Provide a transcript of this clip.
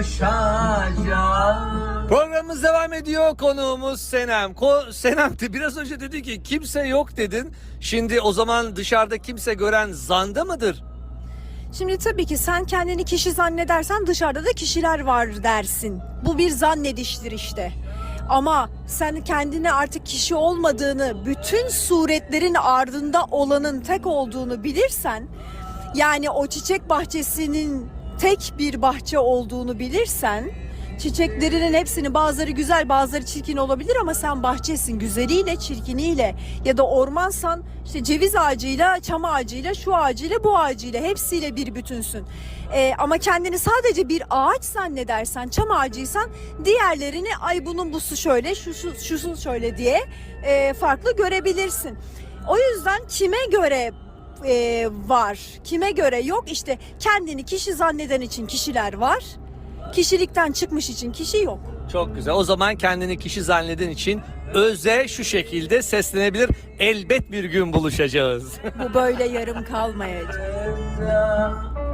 buluşacağız. Programımız devam ediyor. Konuğumuz Senem. Ko Senem de biraz önce dedi ki kimse yok dedin. Şimdi o zaman dışarıda kimse gören zanda mıdır? Şimdi tabii ki sen kendini kişi zannedersen dışarıda da kişiler var dersin. Bu bir zannediştir işte. Ama sen kendine artık kişi olmadığını, bütün suretlerin ardında olanın tek olduğunu bilirsen, yani o çiçek bahçesinin tek bir bahçe olduğunu bilirsen, çiçeklerinin hepsini bazıları güzel bazıları çirkin olabilir ama sen bahçesin güzeliyle çirkiniyle ya da ormansan işte ceviz ağacıyla çam ağacıyla şu ağacıyla bu ağacıyla hepsiyle bir bütünsün. Ee, ama kendini sadece bir ağaç zannedersen çam ağacıysan diğerlerini ay bunun busu şöyle şu şu şusu şöyle diye e, farklı görebilirsin. O yüzden kime göre e, var, kime göre yok işte kendini kişi zanneden için kişiler var. Kişilikten çıkmış için kişi yok. Çok güzel. O zaman kendini kişi zanneden için Öz'e şu şekilde seslenebilir. Elbet bir gün buluşacağız. Bu böyle yarım kalmayacak.